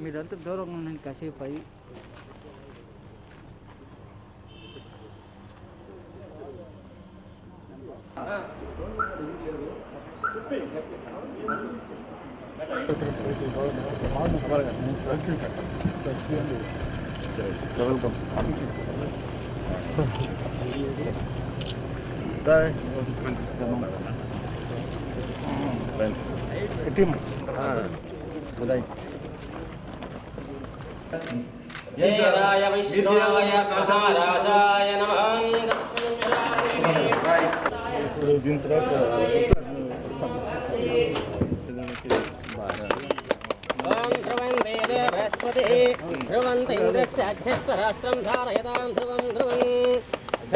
mirante dorong nang kasih pai Thank you. जयराय वैष्णवाय महाराजाय ध्रुवन्त इन्द्रस्य अध्यस्तराष्ट्रं धारयतां ధ్రువం ధ్రువం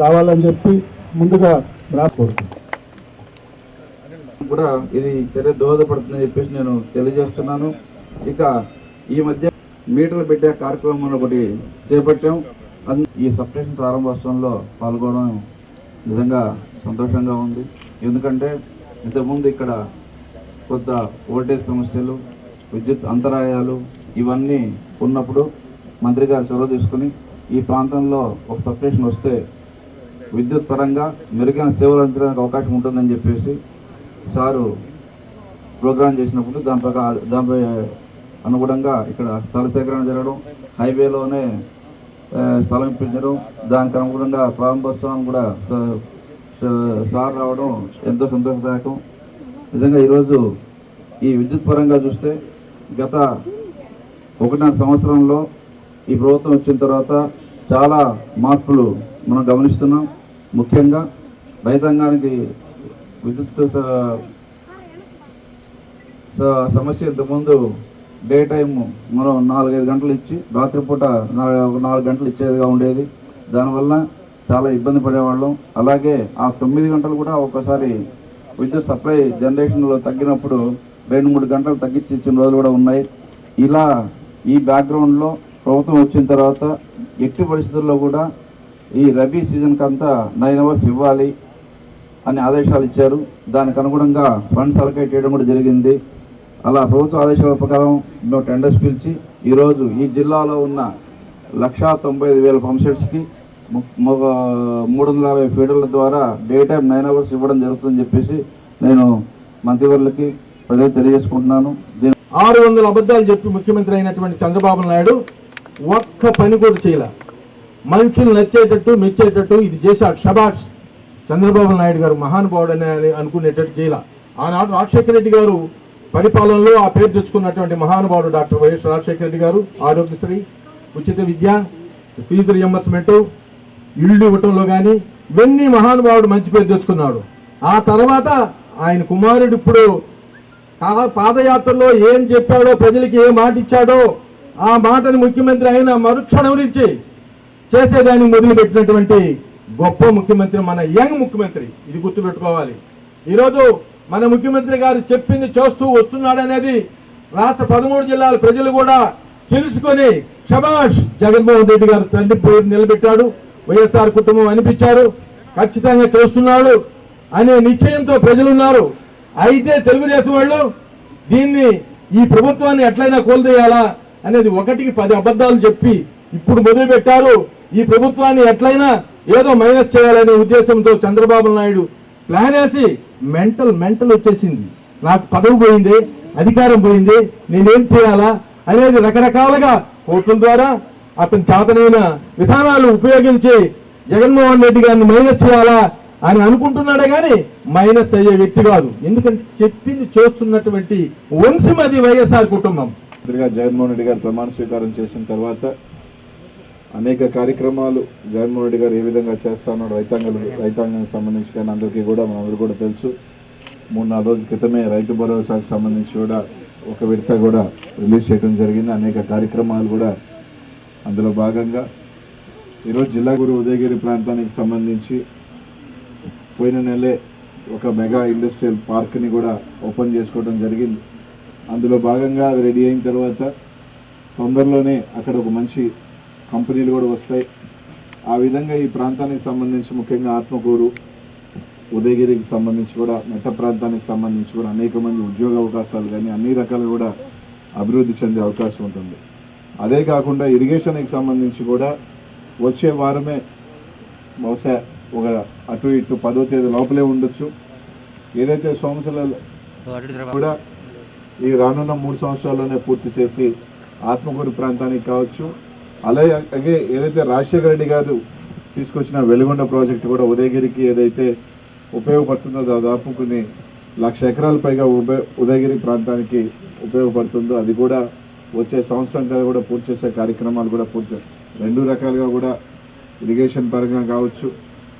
కావాలని చెప్పి ముందుగా కూడా ఇది చర్య దోహదపడుతుందని చెప్పేసి నేను తెలియజేస్తున్నాను. ఇక ఈ మధ్య మీటర్లు పెట్టే కార్యక్రమం ఒకటి చేపట్టాం. ఈ సబ్స్టేషన్ ప్రారంభోత్సవంలో పాల్గొనడం నిజంగా సంతోషంగా ఉంది. ఎందుకంటే ఇంతకుముందు ఇక్కడ కొంత ఓల్టేజ్ సమస్యలు విద్యుత్ అంతరాయాలు ఇవన్నీ ఉన్నప్పుడు మంత్రి గారు చొరవ తీసుకుని ఈ ప్రాంతంలో ఒక సబ్స్టేషన్ వస్తే విద్యుత్ పరంగా మెరుగైన సేవలు అందించడానికి అవకాశం ఉంటుందని చెప్పేసి సారు ప్రోగ్రామ్ చేసినప్పుడు దాని ప్రకారం దానిపై అనుగుణంగా ఇక్కడ స్థల సేకరణ జరగడం హైవేలోనే స్థలం ఇప్పించడం దానికి అనుగుణంగా ప్రారంభోత్సవం కూడా సార్ రావడం ఎంతో సంతోషదాయకం. నిజంగా ఈరోజు ఈ విద్యుత్ పరంగా చూస్తే గత ఒకటిన్నర సంవత్సరంలో ఈ ప్రభుత్వం వచ్చిన తర్వాత చాలా మార్పులు మనం గమనిస్తున్నాం ముఖ్యంగా రైతాంగానికి విద్యుత్ సమస్య ఇంతకుముందు డే టైం మనం నాలుగైదు గంటలు ఇచ్చి రాత్రిపూట నాలుగు నాలుగు గంటలు ఇచ్చేదిగా ఉండేది. దానివల్ల చాలా ఇబ్బంది పడేవాళ్ళం. అలాగే ఆ తొమ్మిది గంటలు కూడా ఒక్కోసారి విద్యుత్ సప్లై జనరేషన్లో తగ్గినప్పుడు రెండు మూడు గంటలు తగ్గించి ఇచ్చిన రోజులు కూడా ఉన్నాయి. ఇలా ఈ బ్యాక్గ్రౌండ్లో ప్రభుత్వం వచ్చిన తర్వాత ఎట్టి పరిస్థితుల్లో కూడా ఈ రబీ సీజన్కి అంతా నైన్ అవర్స్ ఇవ్వాలి అని ఆదేశాలు ఇచ్చారు. దానికి అనుగుణంగా ఫండ్స్ అలకేట్ చేయడం కూడా జరిగింది. అలా ప్రభుత్వ ఆదేశాల ప్రకారం మేము టెండర్స్ పిలిచి ఈరోజు ఈ జిల్లాలో ఉన్న లక్షా తొంభై ఐదు వేల పంప్సెట్స్కి మూడు వందల అరవై ఫీడర్ల ద్వారా డే టైం నైన్ అవర్స్ ఇవ్వడం జరుగుతుందని చెప్పేసి నేను మంత్రివర్లకి ప్రజలు తెలియజేసుకుంటున్నాను. ఆరు వందల అబద్ధాలు చెప్పి ముఖ్యమంత్రి అయినటువంటి చంద్రబాబు నాయుడు ఒక్క పని కూడా చేయలే. మనుషులు నచ్చేటట్టు మెచ్చేటట్టు ఇది చేశాడు షబాష్. చంద్రబాబు నాయుడు గారు మహానుభావుడు అని అనుకునేటట్టు చేయాల. ఆనాడు రాజశేఖర రెడ్డి గారు పరిపాలనలో ఆ పేరు తెచ్చుకున్నటువంటి మహానుభావుడు డాక్టర్ వైఎస్ రాజశేఖర రెడ్డి గారు ఆరోగ్యశ్రీ ఉచిత విద్య ఫీజు రియంబర్స్మెంట్ ఇల్లు ఇవ్వటంలో కానీ ఇవన్నీ మహానుభావుడు మంచి పేరు తెచ్చుకున్నాడు. ఆ తర్వాత ఆయన కుమారుడు ఇప్పుడు పాదయాత్రలో ఏం చెప్పాడో ప్రజలకి ఏ మాట ఇచ్చాడో ఆ మాటని ముఖ్యమంత్రి అయిన మరుక్షణం నుంచి చేసేదానికి మొదలుపెట్టినటువంటి గొప్ప ముఖ్యమంత్రి మన యంగ్ ముఖ్యమంత్రి. ఇది గుర్తుపెట్టుకోవాలి. ఈరోజు మన ముఖ్యమంత్రి గారు చెప్పింది చేస్తూ వస్తున్నాడనేది రాష్ట్ర పదమూడు జిల్లాల ప్రజలు కూడా తెలుసుకొని షబాష్ జగన్మోహన్ రెడ్డి గారు తండ్రి పేరు నిలబెట్టాడు. వైఎస్ఆర్ కుటుంబం అనిపించారు. ఖచ్చితంగా చేస్తున్నాడు అనే నిశ్చయంతో ప్రజలు ఉన్నారు అయితే తెలుగుదేశం వాళ్ళు దీన్ని ఈ ప్రభుత్వాన్ని ఎట్లయినా కోల్దేయాలా అనేది ఒకటికి పది అబద్ధాలు చెప్పి ఇప్పుడు మొదలుపెట్టారు. ఈ ప్రభుత్వాన్ని ఎట్లయినా ఏదో మైనస్ చేయాలనే ఉద్దేశంతో చంద్రబాబు నాయుడు ప్లాన్ వేసి మెంటల్ మెంటల్ వచ్చేసింది. నాకు పదవి పోయింది అధికారం పోయింది నేనేం చేయాలా అనేది రకరకాలుగా కోర్టుల ద్వారా అతని చేతనైన విధానాలు ఉపయోగించి జగన్మోహన్ రెడ్డి గారిని మైనస్ చేయాలా అని అనుకుంటున్నాడే కానీ మైనస్ అయ్యే వ్యక్తి కాదు. ఎందుకంటే చెప్పింది చేస్తున్నటువంటి వంశం అది వైఎస్ఆర్ కుటుంబం. జగన్మోహన్ రెడ్డి గారు ప్రమాణ స్వీకారం చేసిన తర్వాత అనేక కార్యక్రమాలు జగన్మోహన్ రెడ్డి గారు ఏ విధంగా చేస్తున్నాడు రైతాంగం రైతాంగానికి సంబంధించి కానీ అందరికీ కూడా మనందరూ కూడా తెలుసు. మూడు నాలుగు రోజుల క్రితమే రైతు భరోసాకు సంబంధించి కూడా ఒక విడత కూడా రిలీజ్ చేయడం జరిగింది. అనేక కార్యక్రమాలు కూడా అందులో భాగంగా. ఈరోజు జిల్లా గురు ఉదయగిరి ప్రాంతానికి సంబంధించి పోయిన నెలే ఒక మెగా ఇండస్ట్రియల్ పార్క్ని కూడా ఓపెన్ చేసుకోవడం జరిగింది. అందులో భాగంగా అది రెడీ అయిన తర్వాత తొందరలోనే అక్కడ ఒక మంచి కంపెనీలు కూడా వస్తాయి. ఆ విధంగా ఈ ప్రాంతానికి సంబంధించి ముఖ్యంగా ఆత్మకూరు ఉదయగిరికి సంబంధించి కూడా మెట్ట ప్రాంతానికి సంబంధించి కూడా అనేక మంది ఉద్యోగ అవకాశాలు కానీ అన్ని రకాలు కూడా అభివృద్ధి చెందే అవకాశం ఉంటుంది. అదే కాకుండా ఇరిగేషన్కి సంబంధించి కూడా వచ్చే వారమే బహుశా ఒక అటు ఇటు పదో తేదీ లోపలే ఉండొచ్చు. ఏదైతే సోమశిల కూడా ఈ రానున్న మూడు సంవత్సరాల్లోనే పూర్తి చేసి ఆత్మకూరు ప్రాంతానికి కావచ్చు అలాగే ఏదైతే రాజశేఖర రెడ్డి గారు తీసుకొచ్చిన వెలుగొండ ప్రాజెక్టు కూడా ఉదయగిరికి ఏదైతే ఉపయోగపడుతుందో దాదాపు కొన్ని లక్ష ఎకరాల పైగా ఉదయగిరి ప్రాంతానికి ఉపయోగపడుతుందో అది కూడా వచ్చే సంవత్సరం కూడా పూర్తి చేసే కార్యక్రమాలు కూడా పూర్తి రెండు రకాలుగా కూడా ఇరిగేషన్ పరంగా కావచ్చు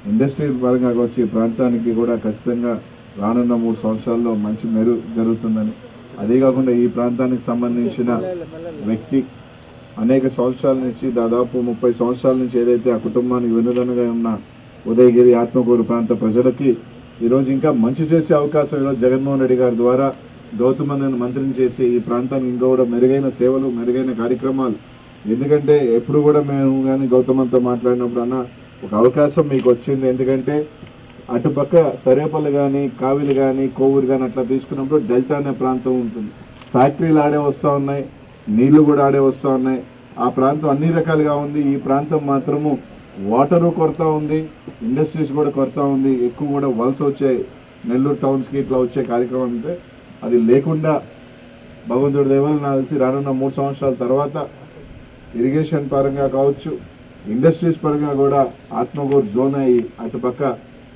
ఇండస్ట్రీ పరంగా కావచ్చు ఈ ప్రాంతానికి కూడా ఖచ్చితంగా రానున్న మూడు సంవత్సరాల్లో మంచి మెరుగు జరుగుతుందని. అదే కాకుండా ఈ ప్రాంతానికి సంబంధించిన వ్యక్తి అనేక సంవత్సరాల నుంచి దాదాపు ముప్పై సంవత్సరాల నుంచి ఏదైతే ఆ కుటుంబానికి వెన్నుదన్నుగా ఉన్న ఉదయగిరి ఆత్మకూరు ప్రాంత ప్రజలకి ఈరోజు ఇంకా మంచి చేసే అవకాశం ఈరోజు జగన్మోహన్ రెడ్డి గారి ద్వారా గౌతమన్నను మంత్రిని చేసి ఈ ప్రాంతానికి ఇంకా కూడా మెరుగైన సేవలు మెరుగైన కార్యక్రమాలు. ఎందుకంటే ఎప్పుడు కూడా మేము కానీ గౌతమంతో మాట్లాడినప్పుడు అన్న ఒక అవకాశం మీకు వచ్చింది. ఎందుకంటే అటుపక్క సరేపల్లి కానీ కావిలి కానీ కోవూరు కానీ అట్లా తీసుకున్నప్పుడు డెల్టా అనే ప్రాంతం ఉంటుంది. ఫ్యాక్టరీలు ఆడే వస్తూ ఉన్నాయి. నీళ్ళు కూడా ఆడే వస్తూ ఉన్నాయి. ఆ ప్రాంతం అన్ని రకాలుగా ఉంది. ఈ ప్రాంతం మాత్రము వాటరు కొరత ఉంది. ఇండస్ట్రీస్ కూడా కొరత ఉంది. ఎక్కువ కూడా వలస వచ్చే నెల్లూరు టౌన్స్కి ఇట్లా వచ్చే కార్యక్రమం అంటే అది లేకుండా భగవంతుడి దేవాలు నాకు తెలిసి రానున్న మూడు సంవత్సరాల తర్వాత ఇరిగేషన్ పరంగా కావచ్చు ఇండస్ట్రీస్ పరంగా కూడా ఆత్మగూరు జోన్ అయ్యి అటుపక్క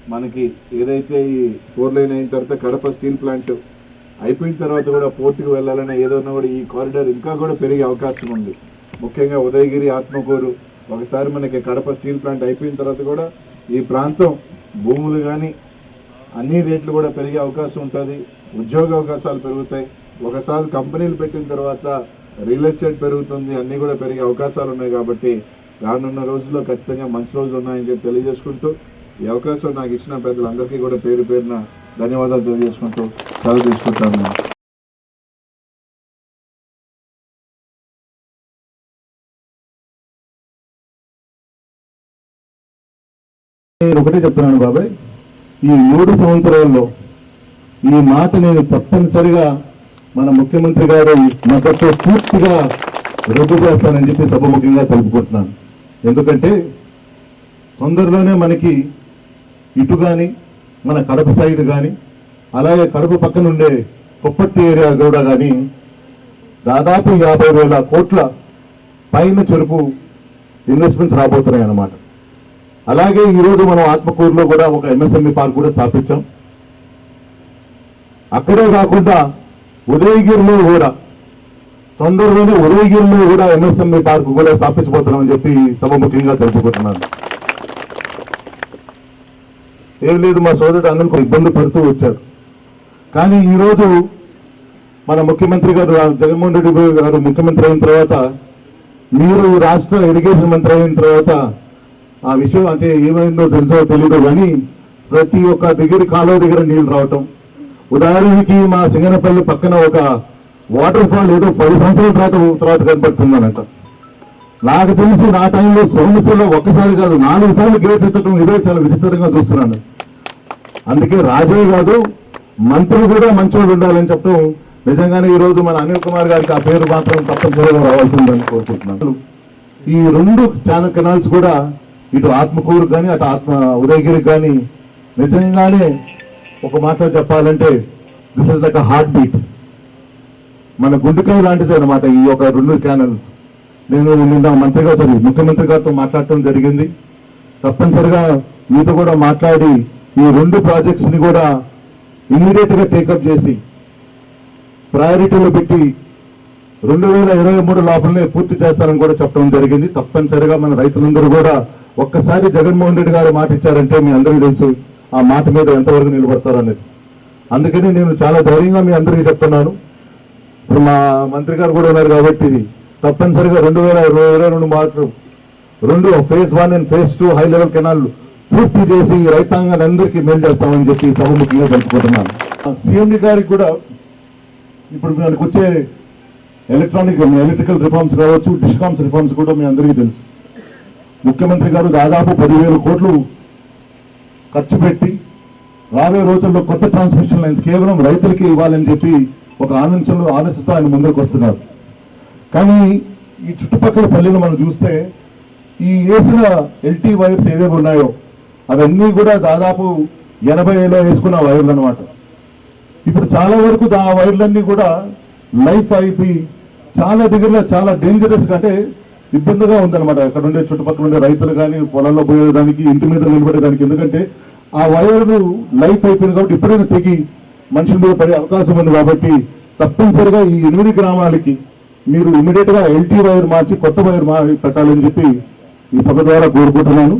మనకి ఏదైతే ఈ ఫోర్ లైన్ అయిన తర్వాత కడప స్టీల్ ప్లాంట్ అయిపోయిన తర్వాత కూడా పోర్టుకు వెళ్ళాలనే ఏదన్నా కూడా ఈ కారిడార్ ఇంకా కూడా పెరిగే అవకాశం ఉంది. ముఖ్యంగా ఉదయగిరి ఆత్మకూరు ఒకసారి మనకి కడప స్టీల్ ప్లాంట్ అయిపోయిన తర్వాత కూడా ఈ ప్రాంతం భూములు కానీ అన్ని రేట్లు కూడా పెరిగే అవకాశం ఉంటుంది. ఉద్యోగ అవకాశాలు పెరుగుతాయి. ఒకసారి కంపెనీలు పెట్టిన తర్వాత రియల్ ఎస్టేట్ పెరుగుతుంది అన్నీ కూడా పెరిగే అవకాశాలు ఉన్నాయి కాబట్టి రానున్న రోజుల్లో ఖచ్చితంగా మంచి రోజులు ఉన్నాయని చెప్పి తెలియజేసుకుంటూ ఈ అవకాశం నాకు ఇచ్చిన పెద్దలందరికీ కూడా పేరు పేరున ధన్యవాదాలు తెలియజేసుకుంటూ సెలవు తీసుకుంటాను. నేను ఒకటే చెప్తున్నాను బాబాయ్ ఈ మూడు సంవత్సరాల్లో ఈ మాట నేను తప్పనిసరిగా మన ముఖ్యమంత్రి గారు మద్దతు పూర్తిగా రద్దు చేస్తానని చెప్పి సభముఖ్యంగా తెలుపుకుంటున్నాను. ఎందుకంటే తొందరలోనే మనకి ఇటు కానీ మన కడప సైడ్ కానీ అలాగే కడప పక్కన ఉండే కొప్పర్తి ఏరియా కూడా కానీ దాదాపు యాభై వేల కోట్ల పైన చెరుపు ఇన్వెస్ట్మెంట్స్ రాబోతున్నాయి అన్నమాట. అలాగే ఈరోజు మనం ఆత్మకూరులో కూడా ఒక ఎంఎస్ఎంఈ పార్క్ కూడా స్థాపించాం. అక్కడే కాకుండా ఉదయగిరిలో కూడా తొందరలోనే ఉదయగిరిలో కూడా ఎంఎస్ఎంఈ పార్క్ కూడా స్థాపించబోతున్నామని చెప్పి సభ ముఖ్యంగా తెలుపుకుంటున్నాను. ఏం లేదు మా సోదరుడు అందరికి ఇబ్బంది పడుతూ వచ్చారు. కానీ ఈరోజు మన ముఖ్యమంత్రి గారు జగన్మోహన్ రెడ్డి గారు ముఖ్యమంత్రి అయిన తర్వాత మీరు రాష్ట్ర ఇరిగేషన్ మంత్రి అయిన తర్వాత ఆ విషయం అంటే ఏమైందో తెలుసో తెలీదు కానీ ప్రతి ఒక్క దగ్గర కాలువ దగ్గర నీళ్ళు రావటం. ఉదాహరణకి మా సింగనపల్లి పక్కన ఒక వాటర్ ఫాల్ ఏదో పది సంవత్సరాల తర్వాత తర్వాత కనపడుతుందనంట నాకు తెలిసి నా టైంలో సోమశిలో ఒక్కసారి కాదు నాలుగు సార్లు గేట్ ఎత్తడం ఇదే చాలా విచిత్రంగా చూస్తున్నాను. అందుకే రాజే కాదు మంత్రి కూడా మంచోడు ఉండాలని చెప్పడం నిజంగానే ఈ రోజు మన అనిల్ కుమార్ గారికి ఆ పేరు మాత్రం తప్పనిసరిగా రావాల్సిందని కోరుకుంటున్నాను. ఈ రెండు ఛానల్ కెనాల్స్ కూడా ఇటు ఆత్మకూరు కానీ అటు ఆత్మ ఉదయగిరికి కానీ నిజంగానే ఒక మాటలో చెప్పాలంటే this is like a heart beat మన గుండెకాయ లాంటిది అనమాట ఈ యొక్క రెండు ఛానల్స్. నేను నిన్న మంత్రిగా సారీ ముఖ్యమంత్రి గారితో మాట్లాడటం జరిగింది. తప్పనిసరిగా మీతో కూడా మాట్లాడి ఈ రెండు ప్రాజెక్ట్స్ని కూడా ఇమ్మీడియట్గా టేకప్ చేసి ప్రయారిటీలో పెట్టి రెండు వేల ఇరవై మూడు లోపలనే పూర్తి చేస్తారని కూడా చెప్పడం జరిగింది. తప్పనిసరిగా మన రైతులందరూ కూడా ఒక్కసారి జగన్మోహన్ రెడ్డి గారు మాట ఇచ్చారంటే మీ అందరికీ తెలుసు ఆ మాట మీద ఎంతవరకు నిలబడతారు అనేది. అందుకని నేను చాలా ధైర్యంగా మీ అందరికీ చెప్తున్నాను. ఇప్పుడు మా మంత్రి గారు కూడా ఉన్నారు కాబట్టి తప్పనిసరిగా రెండు వేల ఇరవై ఇరవై రెండు మాత్రం రెండు phase one and phase two high level canal పూర్తి చేసి రైతాంగాన్ని అందరికీ మేలు చేస్తామని చెప్పి సభముఖంగా తెలుపుకుంటున్నాను సీఎండి గారికి కూడా ఇప్పుడు మనకు వచ్చే ఎలక్ట్రానిక్ ఎలక్ట్రికల్ రిఫార్మ్స్ కావచ్చు డిస్కామ్స్ రిఫార్మ్స్ కూడా మీ అందరికీ తెలుసు. ముఖ్యమంత్రి గారు దాదాపు పదివేల కోట్లు ఖర్చు పెట్టి రాబోయే రోజుల్లో కొత్త ట్రాన్స్మిషన్ లైన్స్ కేవలం రైతులకి ఇవ్వాలని చెప్పి ఒక ఆలోచనలో ఆలోచనతో ఆయన ముందుకు వస్తున్నారు కానీ ఈ చుట్టుపక్కల పల్లెలు మనం చూస్తే ఈ వేసిన ఎల్టీ వైర్స్ ఏవేవి ఉన్నాయో అవన్నీ కూడా దాదాపు ఎనభైలో వేసుకున్న వైర్లు అనమాట ఇప్పుడు చాలా వరకు ఆ వైర్లన్నీ కూడా లైఫ్ అయిపోయి చాలా దగ్గరలో చాలా డేంజరస్ అంటే ఇబ్బందిగా ఉందన్నమాట. అక్కడ ఉండే చుట్టుపక్కల ఉండే రైతులు కానీ పొలాల్లో పోయేదానికి ఇంటి మీద నిలబడేదానికి. ఎందుకంటే ఆ వైర్లు లైఫ్ అయిపోయింది కాబట్టి ఎప్పుడైనా తెగి మనుషుల మీద పడే అవకాశం ఉంది కాబట్టి తప్పనిసరిగా ఈ ఎనిమిది గ్రామాలకి మీరు ఇమీడియట్గా ఎల్టీ వైర్ మార్చి కొత్త వైర్ పెట్టాలని చెప్పి ఈ సభ ద్వారా కోరుకుంటున్నాను